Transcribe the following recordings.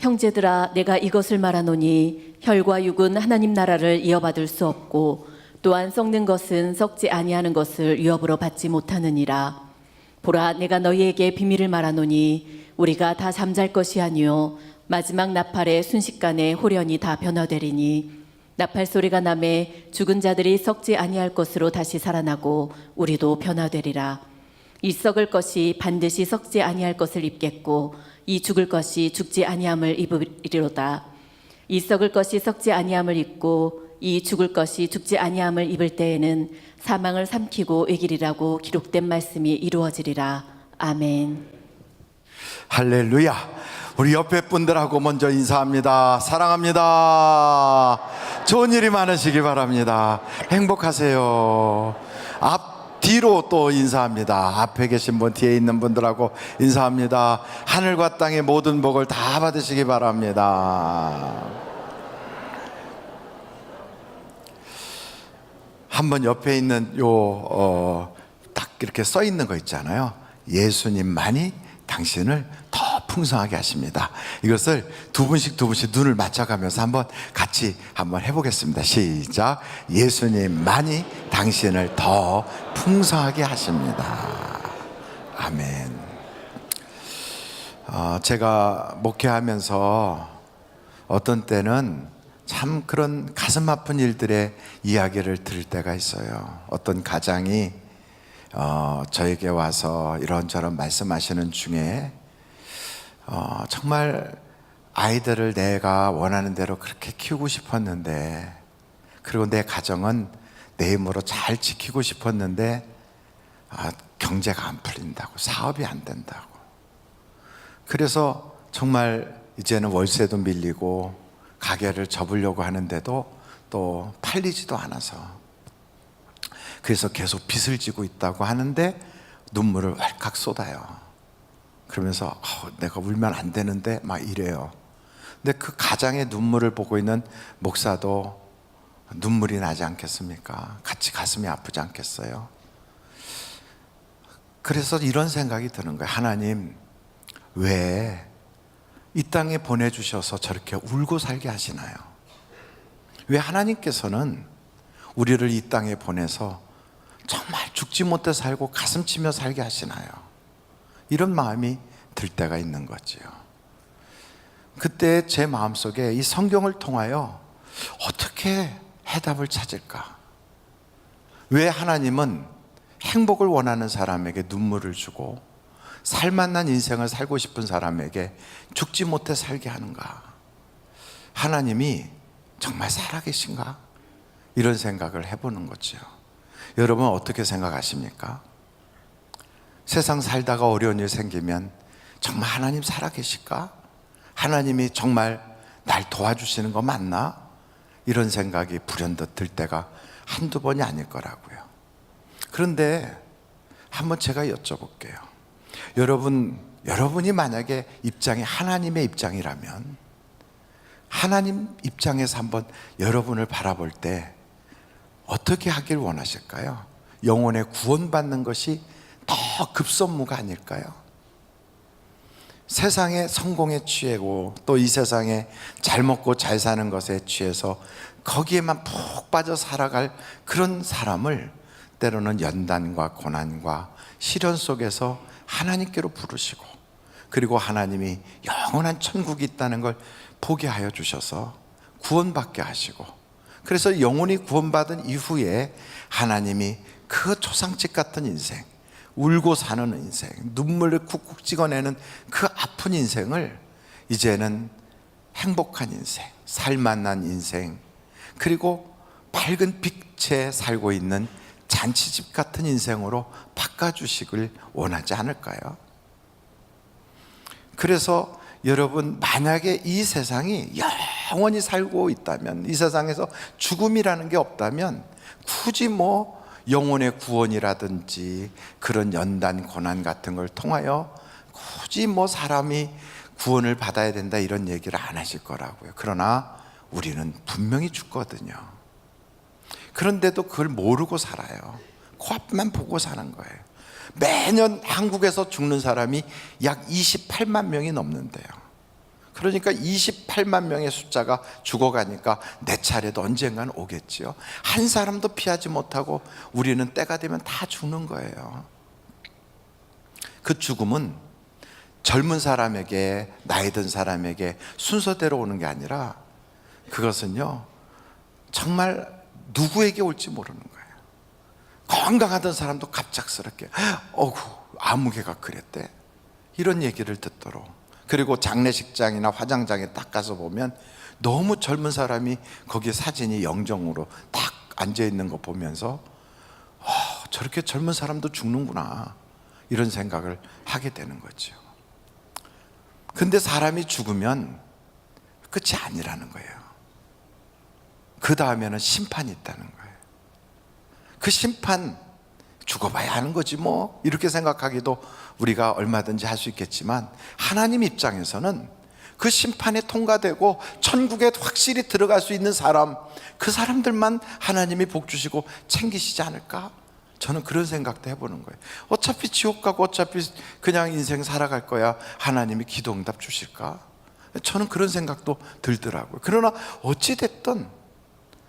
형제들아 내가 이것을 말하노니 혈과 육은 하나님 나라를 이어받을 수 없고 또한 썩는 것은 썩지 아니하는 것을 위협으로 받지 못하느니라. 보라 내가 너희에게 비밀을 말하노니 우리가 다 잠잘 것이 아니요 마지막 나팔의 순식간에 호련히 다 변화되리니 나팔 소리가 남에 죽은 자들이 썩지 아니할 것으로 다시 살아나고 우리도 변화되리라. 이 썩을 것이 반드시 썩지 아니할 것을 입겠고 이 죽을 것이 죽지 아니함을 입으리로다 이 썩을 것이 썩지 아니함을 입고 이 죽을 것이 죽지 아니함을 입을 때에는 사망을 삼키고 이기리라고 기록된 말씀이 이루어지리라 아멘. 할렐루야. 우리 옆에 분들하고 먼저 인사합니다. 사랑합니다. 좋은 일이 많으시기 바랍니다. 행복하세요. 앞, 뒤로 또 인사합니다. 앞에 계신 분, 뒤에 있는 분들하고 인사합니다. 하늘과 땅의 모든 복을 다 받으시기 바랍니다. 한번 옆에 있는 요, 어, 딱 이렇게 써 있는 거 있잖아요. 예수님만이 당신을 더 풍성하게 하십니다. 이것을 두 분씩 두 분씩 눈을 맞춰가면서 한번 같이 한번 해보겠습니다. 시작. 예수님만이 당신을 더 풍성하게 하십니다. 아멘. 어, 제가 목회하면서 어떤 때는 참 그런 가슴 아픈 일들의 이야기를 들을 때가 있어요. 어떤 가장이 어, 저에게 와서 이런저런 말씀하시는 중에 어, 정말 아이들을 내가 원하는 대로 그렇게 키우고 싶었는데 그리고 내 가정은 내 힘으로 잘 지키고 싶었는데 아, 경제가 안 풀린다고 사업이 안 된다고 그래서 정말 이제는 월세도 밀리고 가게를 접으려고 하는데도 또 팔리지도 않아서 그래서 계속 빚을 지고 있다고 하는데 눈물을 왈칵 쏟아요. 그러면서 어, 내가 울면 안 되는데 막 이래요. 근데 그 가장의 눈물을 보고 있는 목사도 눈물이 나지 않겠습니까? 같이 가슴이 아프지 않겠어요? 그래서 이런 생각이 드는 거예요. 하나님, 왜 이 땅에 보내주셔서 저렇게 울고 살게 하시나요? 왜 하나님께서는 우리를 이 땅에 보내서 정말 죽지 못해 살고 가슴 치며 살게 하시나요? 이런 마음이 들 때가 있는 거지요. 그때 제 마음속에 이 성경을 통하여 어떻게 해답을 찾을까? 왜 하나님은 행복을 원하는 사람에게 눈물을 주고 살만난 인생을 살고 싶은 사람에게 죽지 못해 살게 하는가? 하나님이 정말 살아계신가? 이런 생각을 해보는 거죠. 여러분 어떻게 생각하십니까? 세상 살다가 어려운 일 생기면 정말 하나님 살아계실까? 하나님이 정말 날 도와주시는 거 맞나? 이런 생각이 불현듯 들 때가 한두 번이 아닐 거라고요. 그런데 한번 제가 여쭤볼게요. 여러분, 여러분이 만약에 입장이 하나님의 입장이라면 하나님 입장에서 한번 여러분을 바라볼 때 어떻게 하길 원하실까요? 영혼의 구원받는 것이 더 급선무가 아닐까요? 세상의 성공에 취하고 또 이 세상에 잘 먹고 잘 사는 것에 취해서 거기에만 푹 빠져 살아갈 그런 사람을 때로는 연단과 고난과 시련 속에서 하나님께로 부르시고 그리고 하나님이 영원한 천국이 있다는 걸 보게 하여 주셔서 구원받게 하시고 그래서 영혼이 구원받은 이후에 하나님이 그 초상집 같은 인생 울고 사는 인생 눈물을 쿡쿡 찍어내는 그 아픈 인생을 이제는 행복한 인생 살만난 인생 그리고 밝은 빛에 살고 있는 잔치집 같은 인생으로 바꿔주시길 원하지 않을까요? 그래서 여러분 만약에 이 세상이 영원히 살고 있다면 이 세상에서 죽음이라는 게 없다면 굳이 뭐 영혼의 구원이라든지 그런 연단 고난 같은 걸 통하여 굳이 뭐 사람이 구원을 받아야 된다 이런 얘기를 안 하실 거라고요. 그러나 우리는 분명히 죽거든요. 그런데도 그걸 모르고 살아요. 코앞만 보고 사는 거예요. 매년 한국에서 죽는 사람이 약 28만 명이 넘는데요. 그러니까 28만 명의 숫자가 죽어가니까 내 차례도 언젠가는 오겠지요. 한 사람도 피하지 못하고 우리는 때가 되면 다 죽는 거예요. 그 죽음은 젊은 사람에게 나이 든 사람에게 순서대로 오는 게 아니라 그것은요 정말 누구에게 올지 모르는 거예요. 건강하던 사람도 갑작스럽게 어구 아무개가 그랬대 이런 얘기를 듣도록 그리고 장례식장이나 화장장에 딱 가서 보면 너무 젊은 사람이 거기에 사진이 영정으로 딱 앉아 있는 거 보면서 어, 저렇게 젊은 사람도 죽는구나 이런 생각을 하게 되는 거죠. 근데 사람이 죽으면 끝이 아니라는 거예요. 그 다음에는 심판이 있다는 거예요. 그 심판 죽어봐야 하는 거지 뭐 이렇게 생각하기도 우리가 얼마든지 할 수 있겠지만 하나님 입장에서는 그 심판에 통과되고 천국에 확실히 들어갈 수 있는 사람 그 사람들만 하나님이 복 주시고 챙기시지 않을까? 저는 그런 생각도 해보는 거예요. 어차피 지옥 가고 어차피 그냥 인생 살아갈 거야. 하나님이 기도 응답 주실까? 저는 그런 생각도 들더라고요. 그러나 어찌 됐든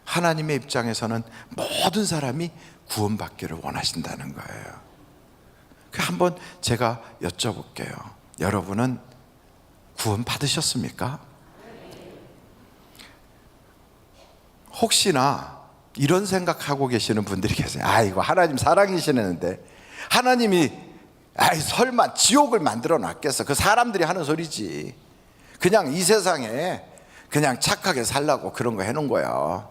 하나님의 입장에서는 모든 사람이 구원받기를 원하신다는 거예요. 그 한번 제가 여쭤볼게요. 여러분은 구원 받으셨습니까? 혹시나 이런 생각하고 계시는 분들이 계세요. 아이고 하나님 사랑이시는데 하나님이 아이 설마 지옥을 만들어 놨겠어? 그 사람들이 하는 소리지. 그냥 이 세상에 그냥 착하게 살라고 그런 거 해놓은 거야.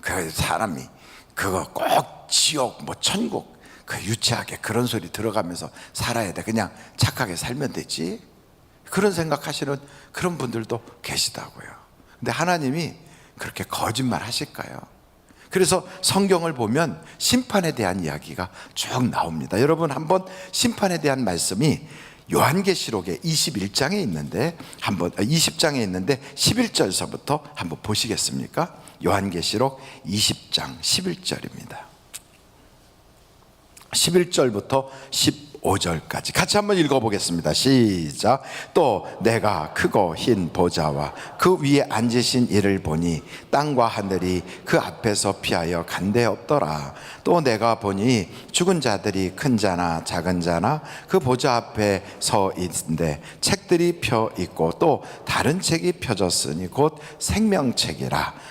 그 사람이 그거 꼭 지옥 뭐 천국 그 유치하게 그런 소리 들어가면서 살아야 돼. 그냥 착하게 살면 되지. 그런 생각하시는 그런 분들도 계시다고요. 근데 하나님이 그렇게 거짓말 하실까요? 그래서 성경을 보면 심판에 대한 이야기가 쭉 나옵니다. 여러분 한번 심판에 대한 말씀이 요한계시록의 21장에 있는데 한번 20장에 있는데 11절서부터 한번 보시겠습니까? 요한계시록 20장 11절입니다. 11절부터 15절까지 같이 한번 읽어보겠습니다. 시작. 또 내가 크고 흰 보좌와 그 위에 앉으신 이를 보니 땅과 하늘이 그 앞에서 피하여 간데 없더라. 또 내가 보니 죽은 자들이 큰 자나 작은 자나 그 보좌 앞에 서 있는데 책들이 펴 있고 또 다른 책이 펴졌으니 곧 생명책이라.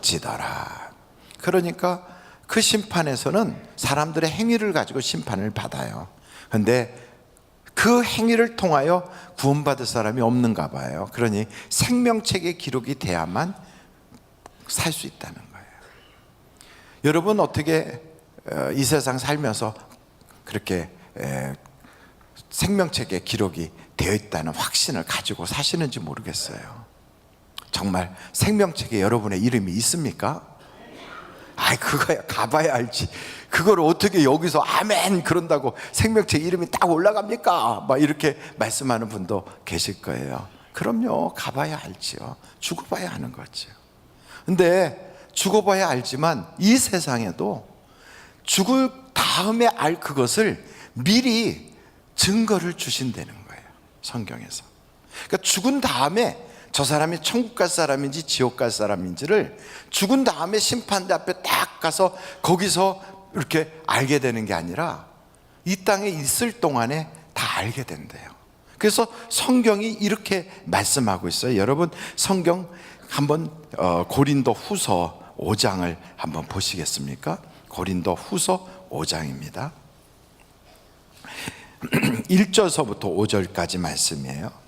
지더라. 그러니까 그 심판에서는 사람들의 행위를 가지고 심판을 받아요. 근데 그 행위를 통하여 구원받을 사람이 없는가 봐요. 그러니 생명책에 기록이 돼야만 살 수 있다는 거예요. 여러분 어떻게 어, 이 세상 살면서 그렇게 에, 생명책에 기록이 되어 있다는 확신을 가지고 사시는지 모르겠어요. 정말 생명책에 여러분의 이름이 있습니까? 아이 그거야 가봐야 알지. 그걸 어떻게 여기서 아멘 그런다고 생명책 이름이 딱 올라갑니까? 막 이렇게 말씀하는 분도 계실 거예요. 그럼요 가봐야 알지요. 죽어봐야 하는 거죠. 근데 죽어봐야 알지만 이 세상에도 죽을 다음에 알 그것을 미리 증거를 주신다는 거예요. 성경에서. 그러니까 죽은 다음에 저 사람이 천국 갈 사람인지 지옥 갈 사람인지를 죽은 다음에 심판대 앞에 딱 가서 거기서 이렇게 알게 되는 게 아니라 이 땅에 있을 동안에 다 알게 된대요. 그래서 성경이 이렇게 말씀하고 있어요. 여러분 성경 한번 어, 고린도 후서 5장을 한번 보시겠습니까? 고린도 후서 5장입니다. 1절서부터 5절까지 말씀이에요.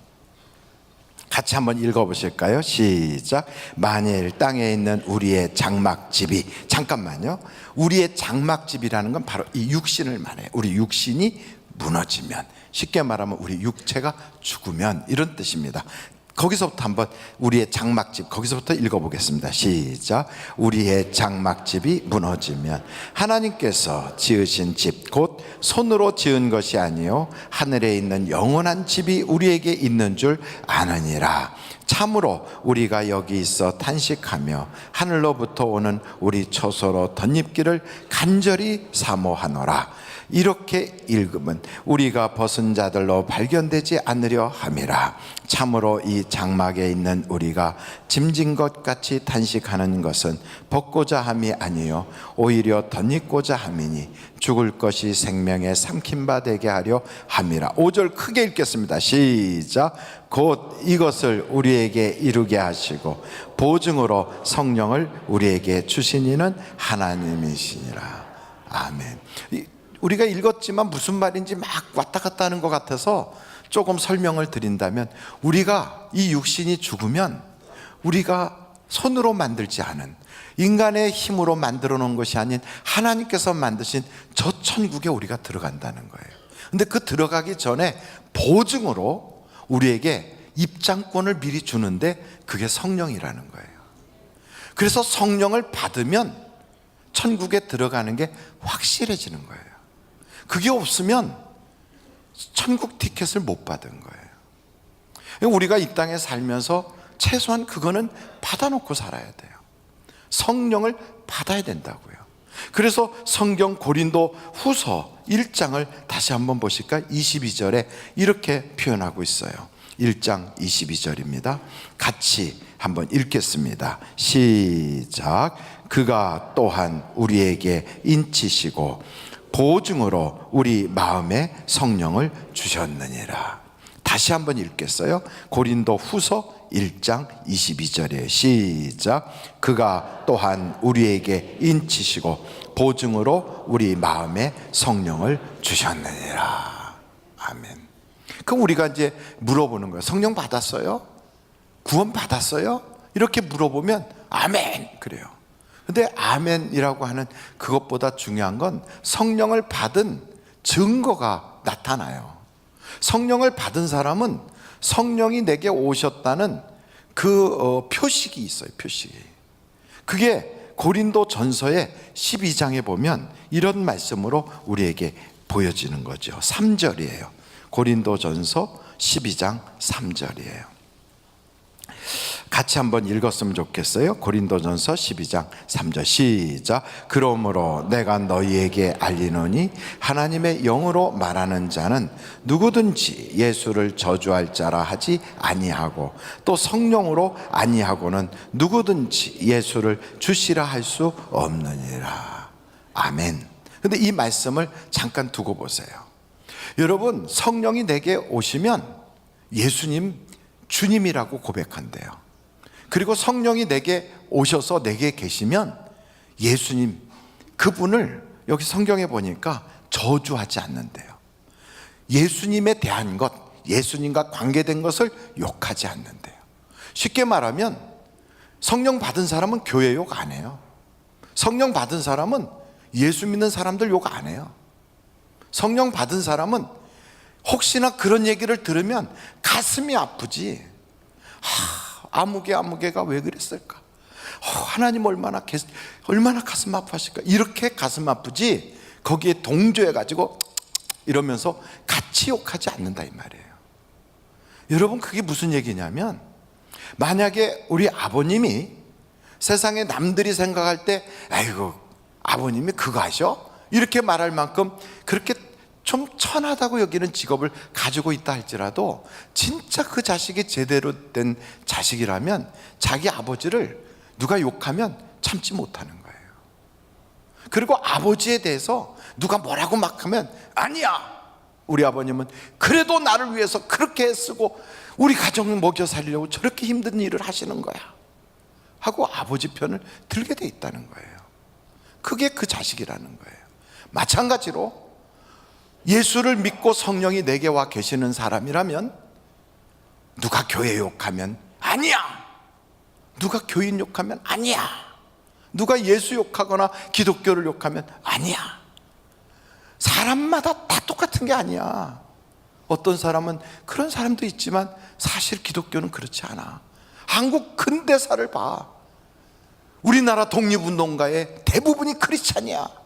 같이 한번 읽어보실까요? 시작. 만일 땅에 있는 우리의 장막집이 잠깐만요. 우리의 장막집이라는 건 바로 이 육신을 말해요. 우리 육신이 무너지면 쉽게 말하면 우리 육체가 죽으면 이런 뜻입니다. 거기서부터 한번 우리의 장막집 거기서부터 읽어보겠습니다. 시작. 우리의 장막집이 무너지면 하나님께서 지으신 집 곧 손으로 지은 것이 아니요 하늘에 있는 영원한 집이 우리에게 있는 줄 아느니라. 참으로 우리가 여기 있어 탄식하며 하늘로부터 오는 우리 처소로 덧입기를 간절히 사모하노라. 이렇게 읽으면 우리가 벗은 자들로 발견되지 않으려 함이라. 참으로 이 장막에 있는 우리가 짐진 것 같이 탄식하는 것은 벗고자 함이 아니요 오히려 덧입고자 함이니 죽을 것이 생명에 삼킨 바 되게 하려 함이라. 5절 크게 읽겠습니다. 시작. 곧 이것을 우리에게 이루게 하시고 보증으로 성령을 우리에게 주신 이는 하나님이시니라. 아멘. 이- 우리가 읽었지만 무슨 말인지 막 왔다 갔다 하는 것 같아서 조금 설명을 드린다면 우리가 이 육신이 죽으면 우리가 손으로 만들지 않은 인간의 힘으로 만들어 놓은 것이 아닌 하나님께서 만드신 저 천국에 우리가 들어간다는 거예요. 근데 그 들어가기 전에 보증으로 우리에게 입장권을 미리 주는데 그게 성령이라는 거예요. 그래서 성령을 받으면 천국에 들어가는 게 확실해지는 거예요. 그게 없으면 천국 티켓을 못 받은 거예요. 우리가 이 땅에 살면서 최소한 그거는 받아놓고 살아야 돼요. 성령을 받아야 된다고요. 그래서 성경 고린도 후서 1장을 다시 한번 보실까요? 22절에 이렇게 표현하고 있어요. 1장 22절입니다. 같이 한번 읽겠습니다. 시작. 그가 또한 우리에게 인치시고 보증으로 우리 마음에 성령을 주셨느니라. 다시 한번 읽겠어요. 고린도 후서 1장 22절에 시작. 그가 또한 우리에게 인치시고 보증으로 우리 마음에 성령을 주셨느니라. 아멘. 그럼 우리가 이제 물어보는 거예요. 성령 받았어요? 구원 받았어요? 이렇게 물어보면 아멘 그래요. 근데 아멘이라고 하는 그것보다 중요한 건 성령을 받은 증거가 나타나요. 성령을 받은 사람은 성령이 내게 오셨다는 그 어, 표식이 있어요. 표식이. 그게 고린도 전서의 12장에 보면 이런 말씀으로 우리에게 보여지는 거죠. 3절이에요. 고린도 전서 12장 3절이에요. 같이 한번 읽었으면 좋겠어요. 고린도전서 12장 3절 시작. 그러므로 내가 너희에게 알리노니 하나님의 영으로 말하는 자는 누구든지 예수를 저주할 자라 하지 아니하고 또 성령으로 아니하고는 누구든지 예수를 주시라 할 수 없느니라. 아멘. 근데 이 말씀을 잠깐 두고 보세요. 여러분 성령이 내게 오시면 예수님 주님이라고 고백한대요. 그리고 성령이 내게 오셔서 내게 계시면 예수님 그분을 여기 성경에 보니까 저주하지 않는데요. 예수님에 대한 것, 예수님과 관계된 것을 욕하지 않는데요. 쉽게 말하면 성령 받은 사람은 교회 욕 안 해요. 성령 받은 사람은 예수 믿는 사람들 욕 안 해요. 성령 받은 사람은 혹시나 그런 얘기를 들으면 가슴이 아프지. 하, 아무개 아무개가 왜 그랬을까? 어, 하나님 얼마나 개, 얼마나 가슴 아파하실까? 이렇게 가슴 아프지. 거기에 동조해 가지고 이러면서 같이 욕하지 않는다 이 말이에요. 여러분 그게 무슨 얘기냐면 만약에 우리 아버님이 세상에 남들이 생각할 때 아이고 아버님이 그거 하셔? 이렇게 말할 만큼 그렇게 좀 천하다고 여기는 직업을 가지고 있다 할지라도 진짜 그 자식이 제대로 된 자식이라면 자기 아버지를 누가 욕하면 참지 못하는 거예요. 그리고 아버지에 대해서 누가 뭐라고 막 하면 아니야. 우리 아버님은 그래도 나를 위해서 그렇게 애쓰고 우리 가정을 먹여 살리려고 저렇게 힘든 일을 하시는 거야. 하고 아버지 편을 들게 돼 있다는 거예요. 그게 그 자식이라는 거예요. 마찬가지로 예수를 믿고 성령이 내게 와 계시는 사람이라면 누가 교회 욕하면 아니야. 누가 교인 욕하면 아니야. 누가 예수 욕하거나 기독교를 욕하면 아니야. 사람마다 다 똑같은 게 아니야. 어떤 사람은 그런 사람도 있지만 사실 기독교는 그렇지 않아. 한국 근대사를 봐. 우리나라 독립운동가의 대부분이 크리스찬이야.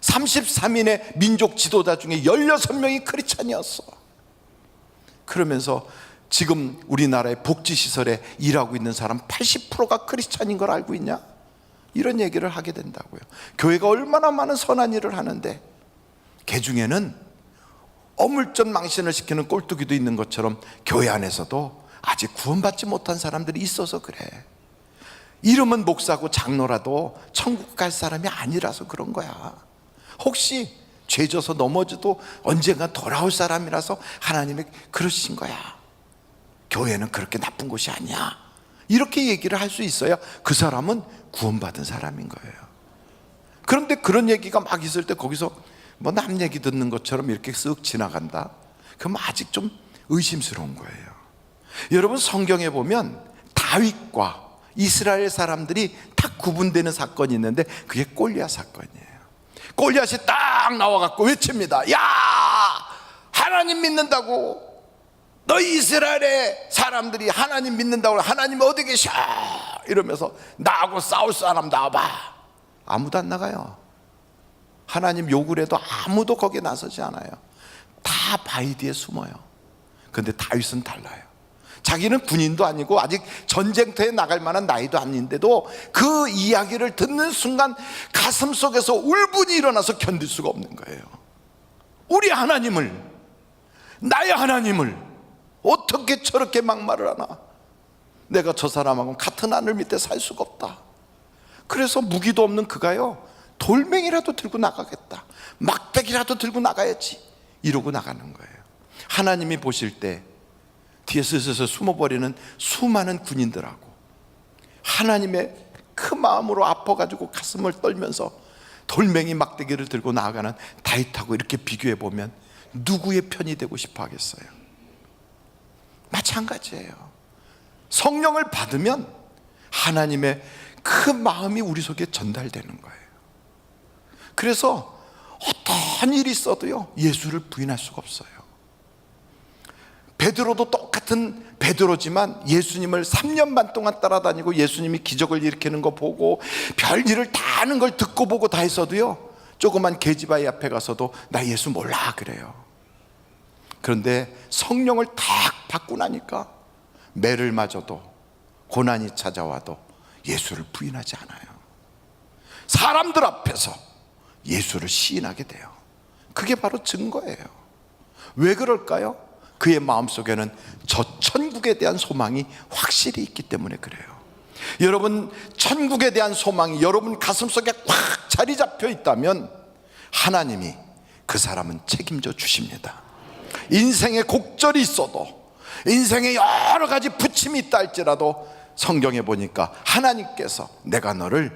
33인의 민족 지도자 중에 16명이 크리스찬이었어. 그러면서 지금 우리나라의 복지시설에 일하고 있는 사람 80%가 크리스찬인 걸 알고 있냐? 이런 얘기를 하게 된다고요. 교회가 얼마나 많은 선한 일을 하는데, 개 중에는 어물전 망신을 시키는 꼴뚜기도 있는 것처럼 교회 안에서도 아직 구원받지 못한 사람들이 있어서 그래. 이름은 목사고 장로라도 천국 갈 사람이 아니라서 그런 거야. 혹시 죄져서 넘어져도 언젠가 돌아올 사람이라서 하나님이 그러신 거야. 교회는 그렇게 나쁜 곳이 아니야. 이렇게 얘기를 할 수 있어야 그 사람은 구원받은 사람인 거예요. 그런데 그런 얘기가 막 있을 때 거기서 뭐 남 얘기 듣는 것처럼 이렇게 쓱 지나간다? 그럼 아직 좀 의심스러운 거예요. 여러분 성경에 보면 다윗과 이스라엘 사람들이 딱 구분되는 사건이 있는데 그게 골리앗 사건이에요. 골리앗이 딱 나와갖고 외칩니다. 야! 하나님 믿는다고. 너희 이스라엘의 사람들이 하나님 믿는다고 하나님 어디 계셔? 이러면서 나하고 싸울 사람 나와봐. 아무도 안 나가요. 하나님 욕을 해도 아무도 거기에 나서지 않아요. 다 바위 뒤에 숨어요. 근데 다윗은 달라요 자기는 군인도 아니고 아직 전쟁터에 나갈 만한 나이도 아닌데도 그 이야기를 듣는 순간 가슴 속에서 울분이 일어나서 견딜 수가 없는 거예요 우리 하나님을 나의 하나님을 어떻게 저렇게 막말을 하나? 내가 저 사람하고 같은 하늘 밑에 살 수가 없다. 그래서 무기도 없는 그가요, 돌멩이라도 들고 나가겠다. 막대기라도 들고 나가야지. 이러고 나가는 거예요. 하나님이 보실 때 뒤에 스스로 숨어버리는 수많은 군인들하고 하나님의 그 마음으로 아파가지고 가슴을 떨면서 돌멩이 막대기를 들고 나아가는 다윗하고 이렇게 비교해 보면 누구의 편이 되고 싶어 하겠어요? 마찬가지예요. 성령을 받으면 하나님의 그 마음이 우리 속에 전달되는 거예요. 그래서 어떤 일이 있어도요, 예수를 부인할 수가 없어요. 베드로도 똑같은 베드로지만 예수님을 3년 반 동안 따라다니고 예수님이 기적을 일으키는 거 보고 별 일을 다 하는 걸 듣고 보고 다 했어도요, 조그만 계집아이 앞에 가서도 나 예수 몰라 그래요. 그런데 성령을 탁 받고 나니까 매를 맞아도 고난이 찾아와도 예수를 부인하지 않아요. 사람들 앞에서 예수를 시인하게 돼요. 그게 바로 증거예요. 왜 그럴까요? 그의 마음속에는 저 천국에 대한 소망이 확실히 있기 때문에 그래요. 여러분, 천국에 대한 소망이 여러분 가슴속에 꽉 자리 잡혀 있다면 하나님이 그 사람은 책임져 주십니다. 인생에 곡절이 있어도 인생에 여러 가지 부침이 있다 할지라도 성경에 보니까 하나님께서 내가 너를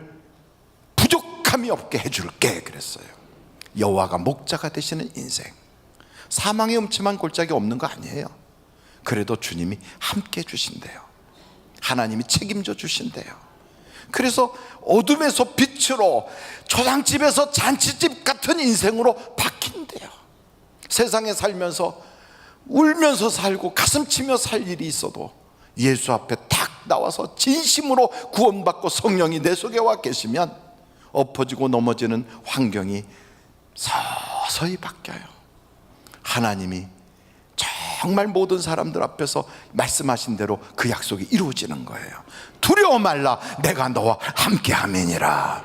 부족함이 없게 해줄게 그랬어요. 여호와가 목자가 되시는 인생. 사망의 음침한 골짜기 없는 거 아니에요. 그래도 주님이 함께 해주신대요. 하나님이 책임져 주신대요. 그래서 어둠에서 빛으로 초상집에서 잔치집 같은 인생으로 바뀐대요. 세상에 살면서 울면서 살고 가슴 치며 살 일이 있어도 예수 앞에 탁 나와서 진심으로 구원받고 성령이 내 속에 와 계시면 엎어지고 넘어지는 환경이 서서히 바뀌어요. 하나님이 정말 모든 사람들 앞에서 말씀하신 대로 그 약속이 이루어지는 거예요. 두려워 말라. 내가 너와 함께 하면이라.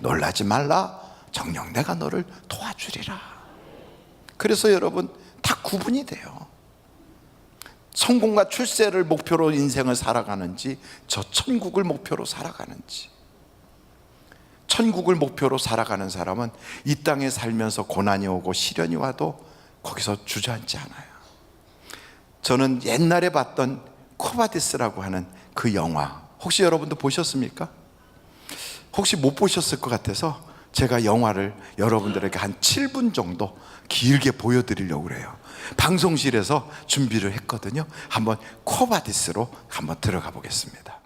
놀라지 말라. 정녕 내가 너를 도와주리라. 그래서 여러분 다 구분이 돼요. 성공과 출세를 목표로 인생을 살아가는지 저 천국을 목표로 살아가는지 천국을 목표로 살아가는 사람은 이 땅에 살면서 고난이 오고 시련이 와도 거기서 주저앉지 않아요. 저는 옛날에 봤던 코바디스라고 하는 그 영화 혹시 여러분도 보셨습니까? 혹시 못 보셨을 것 같아서 제가 영화를 여러분들에게 한 7분 정도 길게 보여드리려고 그래요. 방송실에서 준비를 했거든요. 한번 코바디스로 한번 들어가 보겠습니다.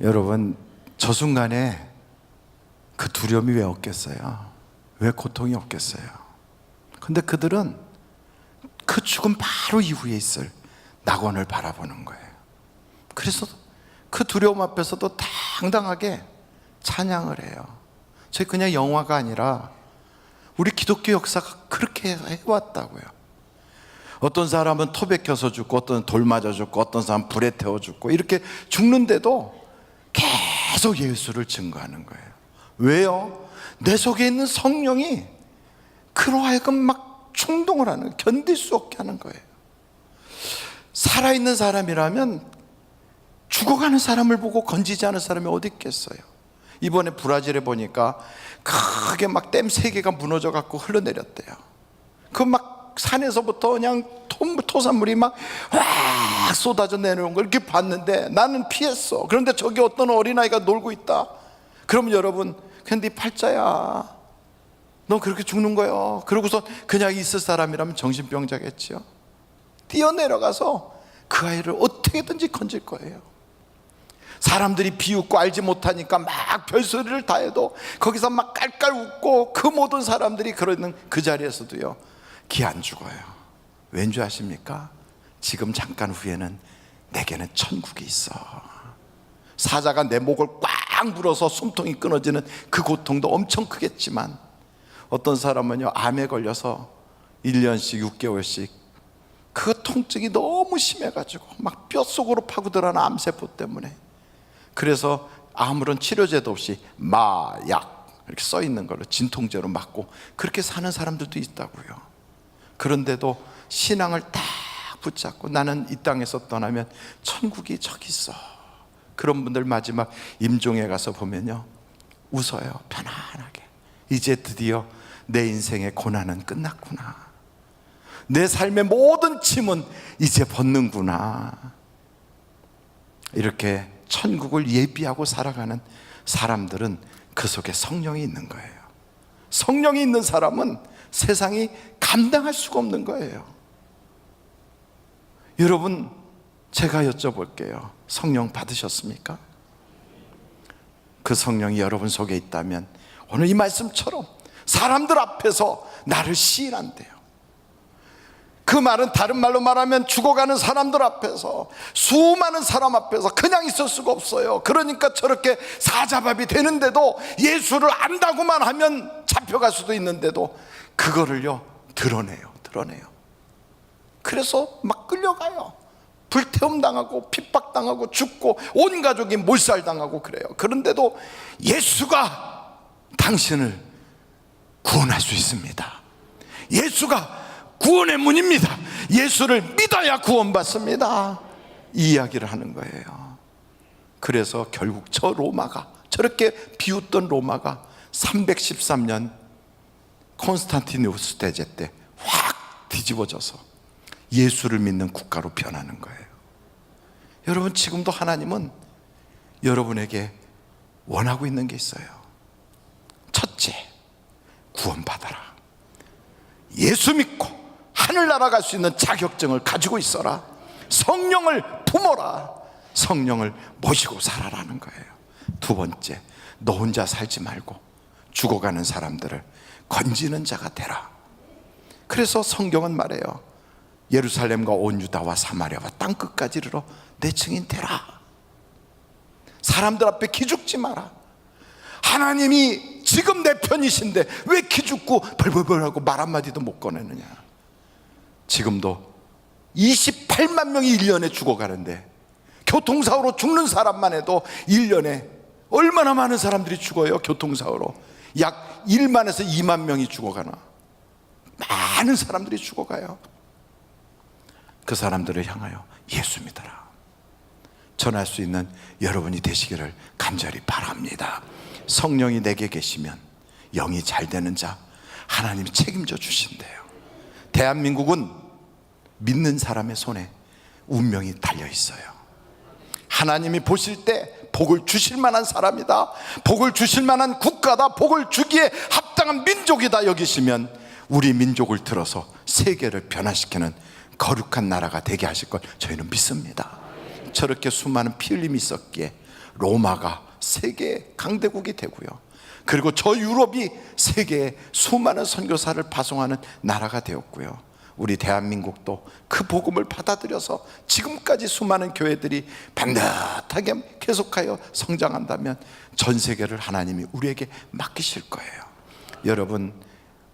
여러분, 저 순간에 그 두려움이 왜 없겠어요? 왜 고통이 없겠어요? 근데 그들은 그 죽음 바로 이후에 있을 낙원을 바라보는 거예요. 그래서 그 두려움 앞에서도 당당하게 찬양을 해요. 저희 그냥 영화가 아니라 우리 기독교 역사가 그렇게 해왔다고요. 어떤 사람은 토 bek혀서 죽고, 어떤 돌 맞아 죽고, 어떤 사람은 불에 태워 죽고, 이렇게 죽는데도 계속 예수를 증거하는 거예요. 왜요? 내 속에 있는 성령이 그로 하여금 막 충동을 하는, 견딜 수 없게 하는 거예요. 살아있는 사람이라면 죽어가는 사람을 보고 건지지 않은 사람이 어디 있겠어요? 이번에 브라질에 보니까 크게 막 댐 세 개가 무너져 갖고 흘러내렸대요. 그 막 산에서부터 그냥 토, 토산물이 막와 쏟아져 내려온 걸 이렇게 봤는데 나는 피했어. 그런데 저기 어떤 어린아이가 놀고 있다. 그럼 여러분, 근데 네 팔자야. 너 그렇게 죽는 거예요. 그러고서 그냥 있을 사람이라면 정신병자겠지요. 뛰어내려가서 그 아이를 어떻게든지 건질 거예요. 사람들이 비웃고 알지 못하니까 막 별소리를 다 해도 거기서 막 깔깔 웃고 그 모든 사람들이 그러는 그 자리에서도요 기 안 죽어요 왠지 아십니까? 지금 잠깐 후에는 내게는 천국이 있어 사자가 내 목을 꽉 물어서 숨통이 끊어지는 그 고통도 엄청 크겠지만 어떤 사람은요 암에 걸려서 1년씩 6개월씩 그 통증이 너무 심해가지고 막 뼛속으로 파고들어가는 암세포 때문에 그래서 아무런 치료제도 없이 마약 이렇게 써 있는 걸로 진통제로 맞고 그렇게 사는 사람들도 있다고요. 그런데도 신앙을 딱 붙잡고 나는 이 땅에서 떠나면 천국이 저기 있어. 그런 분들 마지막 임종에 가서 보면요. 웃어요. 편안하게. 이제 드디어 내 인생의 고난은 끝났구나. 내 삶의 모든 짐은 이제 벗는구나. 이렇게 천국을 예비하고 살아가는 사람들은 그 속에 성령이 있는 거예요. 성령이 있는 사람은 세상이 감당할 수가 없는 거예요. 여러분, 제가 여쭤볼게요. 성령 받으셨습니까? 그 성령이 여러분 속에 있다면 오늘 이 말씀처럼 사람들 앞에서 나를 시인한대요. 그 말은 다른 말로 말하면 죽어가는 사람들 앞에서 수많은 사람 앞에서 그냥 있을 수가 없어요. 그러니까 저렇게 사자밥이 되는데도 예수를 안다고만 하면 잡혀갈 수도 있는데도 그거를요 드러내요, 드러내요. 그래서 막 끌려가요. 불태움 당하고 핍박 당하고 죽고 온 가족이 몰살 당하고 그래요. 그런데도 예수가 당신을 구원할 수 있습니다. 예수가 구원의 문입니다. 예수를 믿어야 구원받습니다. 이 이야기를 하는 거예요. 그래서 결국 저 로마가 저렇게 비웃던 로마가 313년 콘스탄티누스 대제 때 확 뒤집어져서 예수를 믿는 국가로 변하는 거예요. 여러분 지금도 하나님은 여러분에게 원하고 있는 게 있어요. 첫째, 구원받아라. 예수 믿고 하늘나라 갈 수 있는 자격증을 가지고 있어라. 성령을 품어라. 성령을 모시고 살아라는 거예요. 두 번째, 너 혼자 살지 말고 죽어가는 사람들을 건지는 자가 되라. 그래서 성경은 말해요. 예루살렘과 온 유다와 사마리아와 땅 끝까지 이르러 내 증인 되라. 사람들 앞에 기죽지 마라. 하나님이 지금 내 편이신데 왜 기죽고 벌벌벌하고 말 한마디도 못 꺼내느냐. 지금도 28만 명이 1년에 죽어가는데 교통사고로 죽는 사람만 해도 1년에 얼마나 많은 사람들이 죽어요 교통사고로 약 1만에서 2만 명이 죽어가나 많은 사람들이 죽어가요 그 사람들을 향하여 예수 믿어라 전할 수 있는 여러분이 되시기를 간절히 바랍니다 성령이 내게 계시면 영이 잘 되는 자 하나님이 책임져 주신대요 대한민국은 믿는 사람의 손에 운명이 달려 있어요. 하나님이 보실 때 복을 주실 만한 사람이다. 복을 주실 만한 국가다. 복을 주기에 합당한 민족이다 여기시면 우리 민족을 들어서 세계를 변화시키는 거룩한 나라가 되게 하실 걸 저희는 믿습니다. 저렇게 수많은 피 흘림이 있었기에 로마가 세계 강대국이 되고요. 그리고 저 유럽이 세계에 수많은 선교사를 파송하는 나라가 되었고요. 우리 대한민국도 그 복음을 받아들여서 지금까지 수많은 교회들이 반듯하게 계속하여 성장한다면 전 세계를 하나님이 우리에게 맡기실 거예요. 여러분,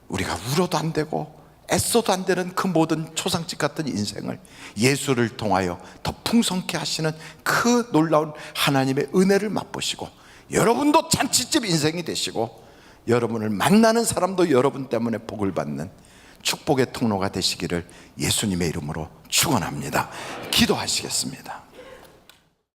우리가 울어도 안 되고 애써도 안 되는 그 모든 초상집 같은 인생을 예수를 통하여 더 풍성케 하시는 그 놀라운 하나님의 은혜를 맛보시고 여러분도 잔치집 인생이 되시고 여러분을 만나는 사람도 여러분 때문에 복을 받는 축복의 통로가 되시기를 예수님의 이름으로 축원합니다. 기도하시겠습니다.